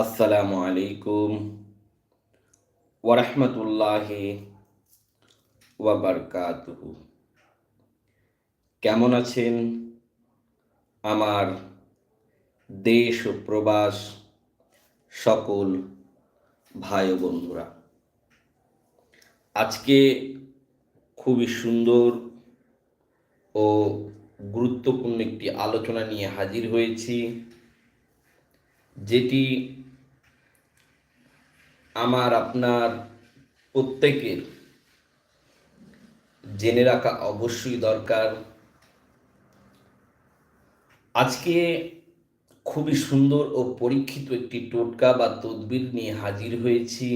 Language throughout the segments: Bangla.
আসসালামু আলাইকুম ওরহমতুল্লাহি ওয়াবারকাতুহু। কেমন আছেন আমার দেশ ও প্রবাস সকল ভাই বন্ধুরা? আজকে খুবই সুন্দর ও গুরুত্বপূর্ণ একটি আলোচনা নিয়ে হাজির হয়েছি, যেটি আমার আপনার প্রত্যেকের জেনে রাখা অবশ্যই দরকার। আজকে খুবই সুন্দর ও পরীক্ষিত একটি টোটকা বা তদবির নিয়ে হাজির হয়েছি,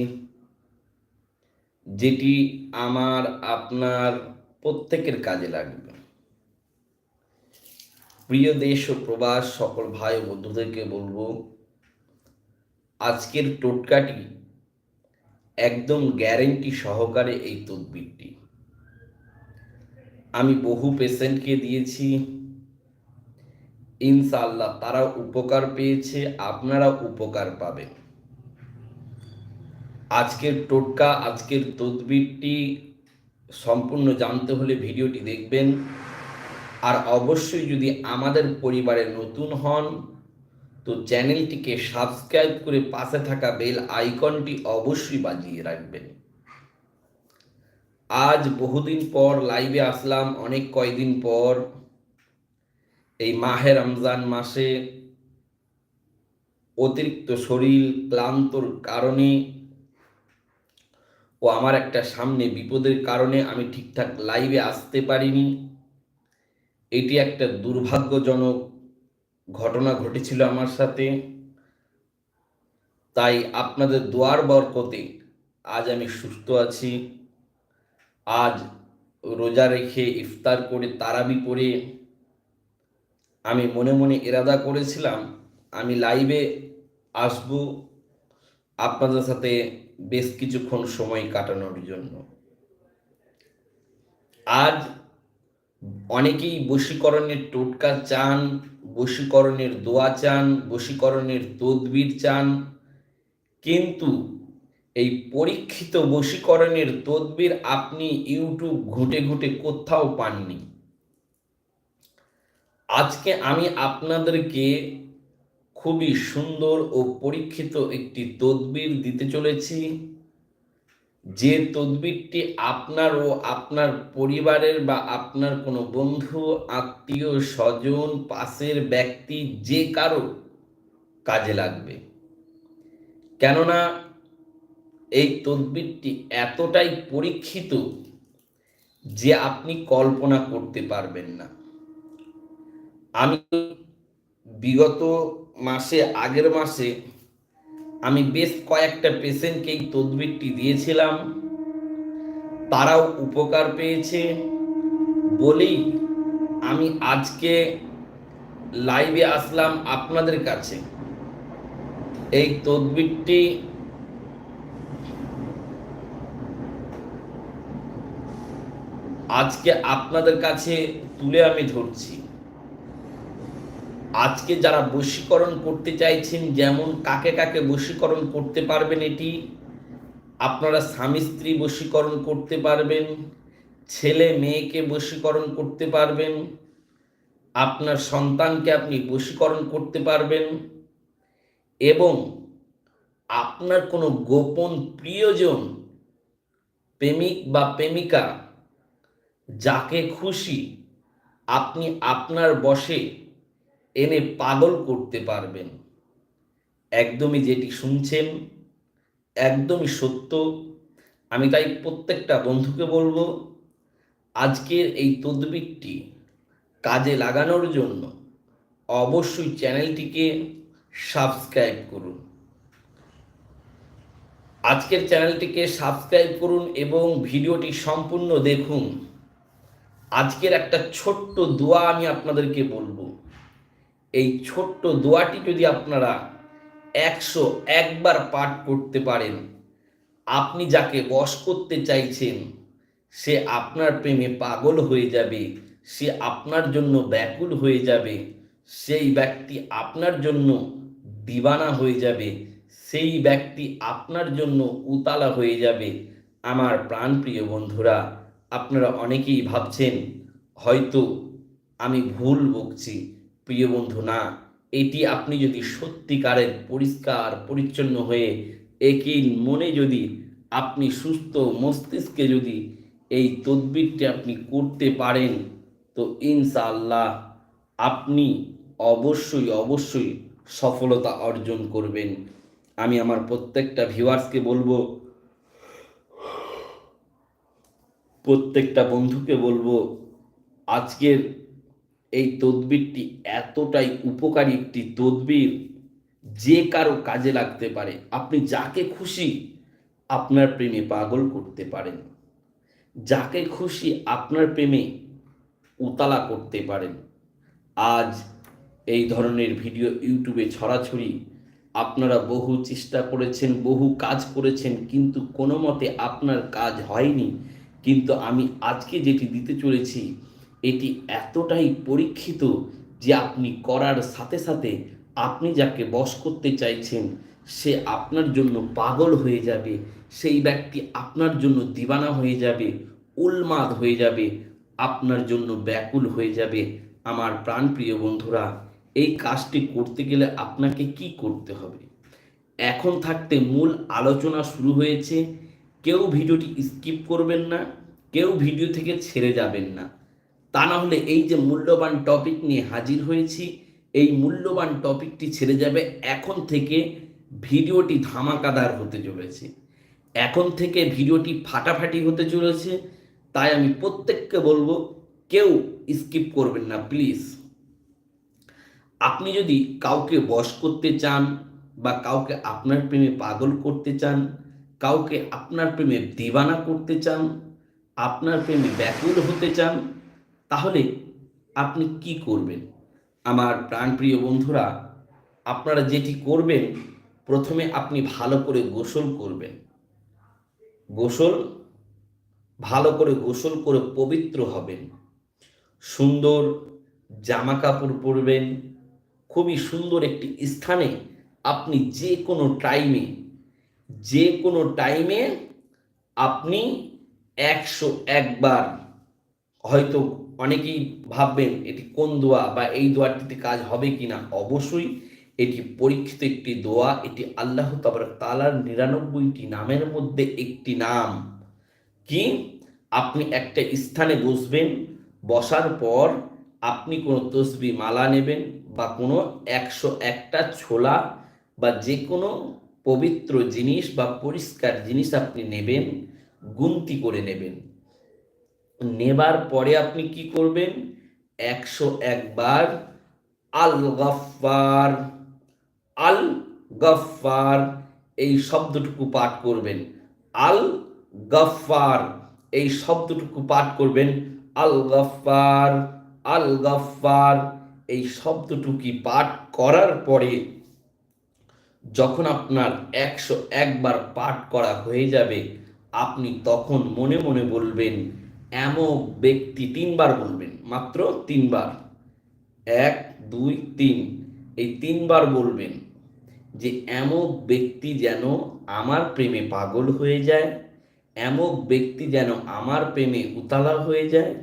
যেটি আমার আপনার প্রত্যেকের কাজে লাগবে। প্রিয় দেশ ও প্রবাস, সকল ভাই বন্ধুদেরকে বলব, আজকের টোটকাটি একদম গ্যারেন্টি সহকারে এই তদবিরটি। আমি বহু পেশেন্টকে দিয়েছি। ইনশাল্লাহ তারা উপকার পেয়েছে, আপনারা উপকার পাবেন। আজকের টোটকা, আজকের তদবিরটি সম্পূর্ণ জানতে হলে ভিডিওটি দেখবেন। আর অবশ্যই যদি আমাদের পরিবারে নতুন হন তো চ্যানেলটিকে সাবস্ক্রাইব করে পাশে থাকা বেল আইকনটি অবশ্যই বাজিয়ে রাখবেন। আজ বহুদিন পর লাইভে আসলাম, অনেক কয়দিন পর। এই মাহে রমজান মাসে অতিরিক্ত শরীর ক্লান্তর কারণে ও আমার একটা সামনে বিপদের কারণে আমি ঠিকঠাক লাইভে আসতে পারিনি। এটি একটা দুর্ভাগ্যজনক ঘটনা ঘটেছিল আমার সাথে। তাই আপনাদের দোয়ার বরকতে আজ আমি সুস্থ আছি। আজ রোজা রেখে ইফতার করে তারাবি পড়ে আমি মনে মনে এরাদা করেছিলাম। আমি লাইভে আসব আপনাদের সাথে বেশ কিছুক্ষণ সময় কাটানোর জন্য। আজ অনেকেই বশীকরণের টোটকা চান, বশীকরণের দোয়া চান, বশীকরণের তদবির চান। কিন্তু এই পরীক্ষিত বশীকরণের তদবির আপনি ইউটিউব ঘুটে ঘুটে কোথাও পাননি। আজকে আমি আপনাদেরকে খুবই সুন্দর ও পরীক্ষিত একটি তদবির দিতে চলেছি। যে তদবিরটি আপনার ও আপনার পরিবারের বা আপনার কোনো বন্ধু, আত্মীয়, স্বজন, পাশের ব্যক্তি, যে কারও কাজে লাগবে। কেননা এই তদবিরটি এতটাই পরীক্ষিত যে আপনি কল্পনা করতে পারবেন না। আমি বিগত মাসে, আগের মাসে আমি বেশ কয়েকটা পেশেন্টকে এই তদবিরটি দিয়েছিলাম। তারাও উপকার পেয়েছে। বলেই আমি আজকে লাইভে আসলাম আপনাদের কাছে। এই তদবিরটি আজকে আপনাদের কাছে তুলে আমি ধরছি। আজকে যারা বশীকরণ করতে চাইছেন, যেমন কাকে কাকে বশীকরণ করতে পারবেন এটি? আপনারা স্বামী স্ত্রী বশীকরণ করতে পারবেন, ছেলে মেয়েকে বশীকরণ করতে পারবেন, আপনার সন্তানকে আপনি বশীকরণ করতে পারবেন এবং আপনার কোনো গোপন প্রিয়জন, প্রেমিক বা প্রেমিকা, যাকে খুশি আপনি আপনার বসে এনে পাগল করতে পারবেন। একদমই যেটি শুনছেন, একদমই সত্য। আমি তাই প্রত্যেকটা বন্ধুকে বলব, আজকের এই তদবিরটি কাজে লাগানোর জন্য অবশ্যই চ্যানেলটিকে সাবস্ক্রাইব করুন। আজকের চ্যানেলটিকে সাবস্ক্রাইব করুন এবং ভিডিওটি সম্পূর্ণ দেখুন। আজকের একটা ছোট্ট দোয়া আমি আপনাদেরকে বলব। এই ছোট্ট দোয়াটি যদি আপনারা একশো একবার পাঠ করতে পারেন, আপনি যাকে বশ করতে চাইছেন, সে আপনার প্রেমে পাগল হয়ে যাবে, সে আপনার জন্য ব্যাকুল হয়ে যাবে, সেই ব্যক্তি আপনার জন্য দিবানা হয়ে যাবে, সেই ব্যক্তি আপনার জন্য উতালা হয়ে যাবে। আমার প্রাণপ্রিয় বন্ধুরা, আপনারা অনেকেই ভাবছেন, হয়তো আমি ভুল বকছি। প্রিয় বন্ধু, না, এটি আপনি যদি সত্যিকারের পরিষ্কার, পরিচ্ছন্ন হয়ে একই মনে যদি আপনি সুস্থ মস্তিষ্কে যদি এই তদবিরটি আপনি করতে পারেন, তো ইনশাআল্লাহ আপনি অবশ্যই অবশ্যই সফলতা অর্জন করবেন। আমি আমার প্রত্যেকটা ভিউয়ার্সকে বলব, প্রত্যেকটা বন্ধুকে বলব, আজকের এই তদবিরটি এতটাই উপকারী একটি তদবির যে কারও কাজে লাগতে পারে। আপনি যাকে খুশি আপনার প্রেমে পাগল করতে পারেন। যাকে খুশি আপনার প্রেমে উতালা করতে পারেন। আজ এই ধরনের ভিডিও ইউটিউবে ছড়াছড়ি আপনারা বহু চেষ্টা করেছেন, বহু কাজ করেছেন, কিন্তু কোনো মতে আপনার কাজ হয়নি। কিন্তু আমি আজকে যেটি দিতে চলেছি এটি এতটাই পরীক্ষিত যে আপনি করার সাথে সাথে আপনি যাকে বশ করতে চাইছেন, সে আপনার জন্য পাগল হয়ে যাবে, সেই ব্যক্তি আপনার জন্য দিবানা হয়ে যাবে উন্মাদ হয়ে যাবে, আপনার জন্য ব্যাকুল হয়ে যাবে। আমার প্রাণপ্রিয় বন্ধুরা, এই কাজটি করতে গেলে আপনাকে কি করতে হবে? এখন থাকতে মূল আলোচনা শুরু হয়েছে, কেউ ভিডিওটি স্কিপ করবেন না, কেউ ভিডিও থেকে ছেড়ে যাবেন না। তা না হলে এই যে মূল্যবান টপিক নিয়ে হাজির হয়েছি, এই মূল্যবান টপিকটি ছেড়ে যাবে। এখন থেকে ভিডিওটি ধামাকাদার হতে চলেছে। এখন থেকে ভিডিওটি ফাটাফাটি হতে চলেছে। তাই আমি প্রত্যেককে বলব, কেউ স্কিপ করবেন না প্লিজ আপনি যদি কাউকে বশ করতে চান বা কাউকে আপনার প্রেমে পাগল করতে চান, কাউকে আপনার প্রেমে দিবানা করতে চান, আপনার প্রেমে ব্যাকুল হতে চান তাহলে আপনি কি করবেন? আমার প্রাণপ্রিয় বন্ধুরা, আপনারা যেটি করবেন, প্রথমে আপনি ভালো করে গোসল করবেন। গোসল, ভালো করে গোসল করে পবিত্র হবেন। সুন্দর জামা কাপড় পরবেন। খুবই সুন্দর একটি স্থানে আপনি যে কোনো টাইমে যে কোনো টাইমে আপনি একশো একবার হয়তো অনেকেই ভাববেন এটি কোন দোয়া বা এই দোয়াটিতে কাজ হবে কি না অবশ্যই এটি পরীক্ষিত একটি দোয়া। এটি আল্লাহ তাবার তালার নিরানব্বইটি নামের মধ্যে একটি নাম। কি? আপনি একটা স্থানে বসবেন, বসার পর আপনি কোনো তসবি মালা নেবেন বা কোনো একশো একটা ছোলা বা যে কোনো পবিত্র জিনিস বা পরিষ্কার জিনিস আপনি নেবেন, গুনতি করে নেবেন। নেবার পরে আপনি কি করবেন? একশো একবার আল গফার আল গফার এই শব্দটুকু পাঠ করবেন। আল গফার এই শব্দটুকু পাঠ করবেন। আল গফার আল গফার এই শব্দটুকি পাঠ করার পরে যখন আপনার একশো একবার পাঠ করা হয়ে যাবে, আপনি তখন মনে মনে বলবেন এমন ব্যক্তি তিনবার বলবেন, মাত্র তিনবার। এক, দুই, তিন। এই তিনবার বলবেন যে এমক ব্যক্তি যেন আমার প্রেমে পাগল হয়ে যায় এমক ব্যক্তি যেন আমার প্রেমে উতালা হয়ে যায়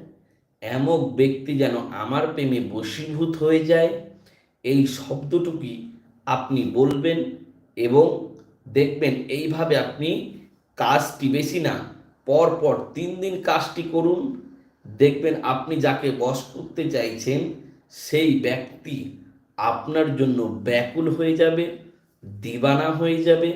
এমক ব্যক্তি যেন আমার প্রেমে বশীভূত হয়ে যায়। এই শব্দটুকুই আপনি বলবেন এবং দেখবেন এইভাবে আপনি কাজটি বেশি না পর পর তিন দিন কাজটি করুন। দেখবেন আপনি যাকে বশ করতে চাইছেন, সেই ব্যক্তি আপনার জন্য ব্যাকুল হয়ে যাবে, দিবানা হয়ে যাবে,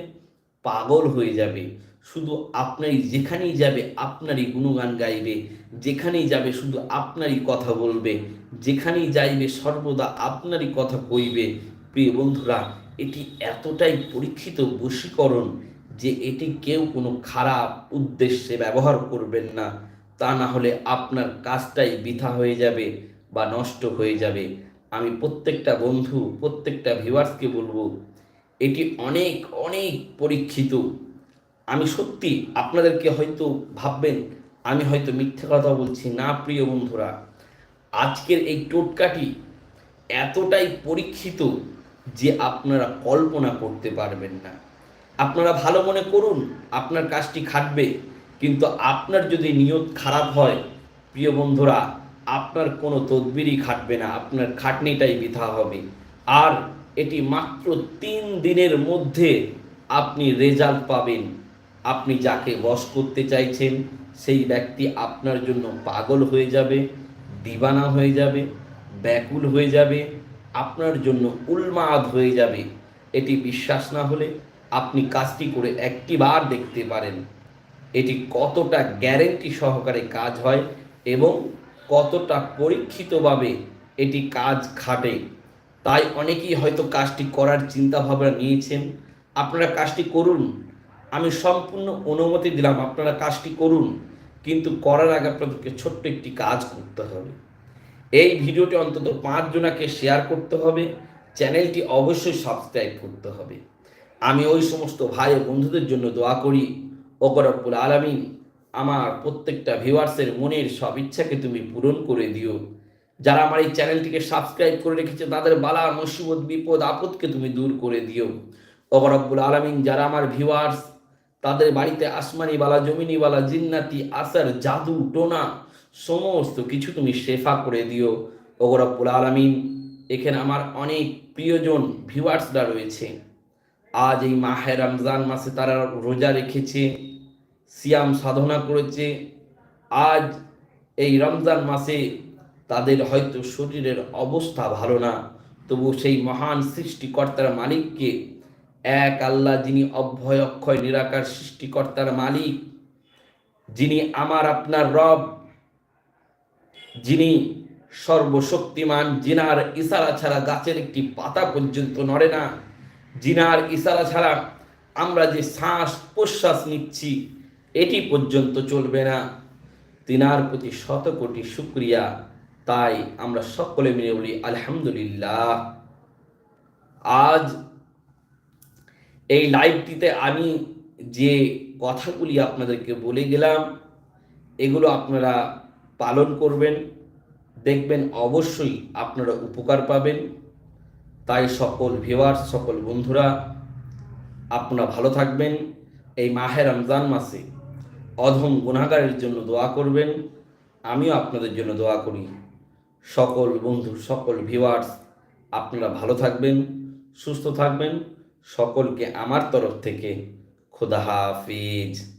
পাগল হয়ে যাবে। শুধু আপনারই, যেখানেই যাবে আপনারই গুণগান গাইবে, যেখানেই যাবে শুধু আপনারই কথা বলবে, যেখানেই যাইবে সর্বদা আপনারই কথা কইবে। প্রিয় বন্ধুরা, এটি এতটাই পরীক্ষিত বশীকরণ যে এটি কেউ কোনো খারাপ উদ্দেশ্যে ব্যবহার করবেন না, তা না হলে আপনার কাজটাই বৃথা হয়ে যাবে বা নষ্ট হয়ে যাবে। আমি প্রত্যেকটা বন্ধু, প্রত্যেকটা ভিউয়ার্সকে বলব, এটি অনেক অনেক পরীক্ষিত। আমি সত্যি আপনাদেরকে হয়তো ভাববেন, আমি হয়তো মিথ্যে কথা বলছি না, প্রিয় বন্ধুরা। আজকের এই টোটকাটি এতটাই পরীক্ষিত যে আপনারা কল্পনা করতে পারবেন না। আপনারা ভালো মনে করুন, আপনার কাজটি খাটবে। কিন্তু আপনার যদি নিয়ত খারাপ হয়, প্রিয় বন্ধুরা, আপনার কোনো তদবিরই খাটবে না, আপনার খাটনিটাই বৃথা হবে। আর এটি মাত্র তিন দিনের মধ্যে আপনি রেজাল্ট পাবেন। আপনি যাকে বশ করতে চাইছেন, সেই ব্যক্তি আপনার জন্য পাগল হয়ে যাবে, দিবানা হয়ে যাবে, ব্যাকুল হয়ে যাবে, আপনার জন্য উন্মাদ হয়ে যাবে। এটি বিশ্বাস না হলে আপনি কাজটি করে একটিবার দেখতে পারেন। এটি কতটা গ্যারেন্টি সহকারে কাজ হয় এবং কতটা পরীক্ষিতভাবে এটি কাজ খাটে তাই অনেকেই হয়তো কাজটি করার চিন্তা ভাবনা নিয়েছেন। আপনারা কাজটি করুন। আমি সম্পূর্ণ অনুমতি দিলাম, আপনারা কাজটি করুন। কিন্তু করার আগে আপনাদেরকে ছোট্ট একটি কাজ করতে হবে। এই ভিডিওটি অন্তত পাঁচ জনাকে শেয়ার করতে হবে। চ্যানেলটি অবশ্যই সাবস্ক্রাইব করতে হবে। আমি ওই সমস্ত ভাই বন্ধুদের জন্য দোয়া করি। ওকরব্বুল আলমিন, আমার প্রত্যেকটা ভিউয়ার্সের মনের সব ইচ্ছাকে তুমি পূরণ করে দিও। যারা আমার এই চ্যানেলটিকে সাবস্ক্রাইব করে রেখেছে, তাদের বালা, মুসিবত, বিপদ, আপদকে তুমি দূর করে দিও। ওকরব্বুল আলমিন, যারা আমার ভিউয়ার্স, তাদের বাড়িতে আসমানি বালা জমিনি বালা জিন্নাতি, আসার জাদু, টোনা, সমস্ত কিছু তুমি শেফা করে দিও। ওগরব্বুল আলমিন, এখানে আমার অনেক প্রিয়জন ভিউয়ার্সরা রয়েছে। আজ এই মাহে রমজান মাসে তারা রোজা রেখেছে, সিয়াম সাধনা করেছে। আজ এই রমজান মাসে তাদের হয়তো শরীরের অবস্থা ভালো না, তবু সেই মহান সৃষ্টিকর্তার মালিককে এক আল্লাহ যিনি অভয়, অক্ষয়, নিরাকার সৃষ্টিকর্তার মালিক, যিনি আমার, আপনার রব, যিনি সর্বশক্তিমান জিনার ইশারা ছাড়া গাছের একটি পাতা পর্যন্ত নড়ে না। জিনার ইশারা ছাড়া আমরা যে শ্বাস প্রশ্বাস নিচ্ছি, এটি পর্যন্ত চলবে না। তিনার প্রতি শত কোটি শুক্রিয়া। তাই আমরা সকলে মিলে বলি, আলহামদুলিল্লাহ। আজ এই লাইভটিতে আমি যে কথাগুলি আপনাদেরকে বলে গেলাম, এগুলো আপনারা পালন করবেন। দেখবেন অবশ্যই আপনারা উপকার পাবেন। তাই সকল ভিওয়ার্স সকল বন্ধুরা, আপনারা ভালো থাকবেন। এই মাহে রমজান মাসে অধম গুণাগারের জন্য দোয়া করবেন। আমিও আপনাদের জন্য দোয়া করি। সকল বন্ধু, সকল ভিওয়ার্স আপনারা ভালো থাকবেন, সুস্থ থাকবেন। সকলকে আমার তরফ থেকে খোদা হাফিজ।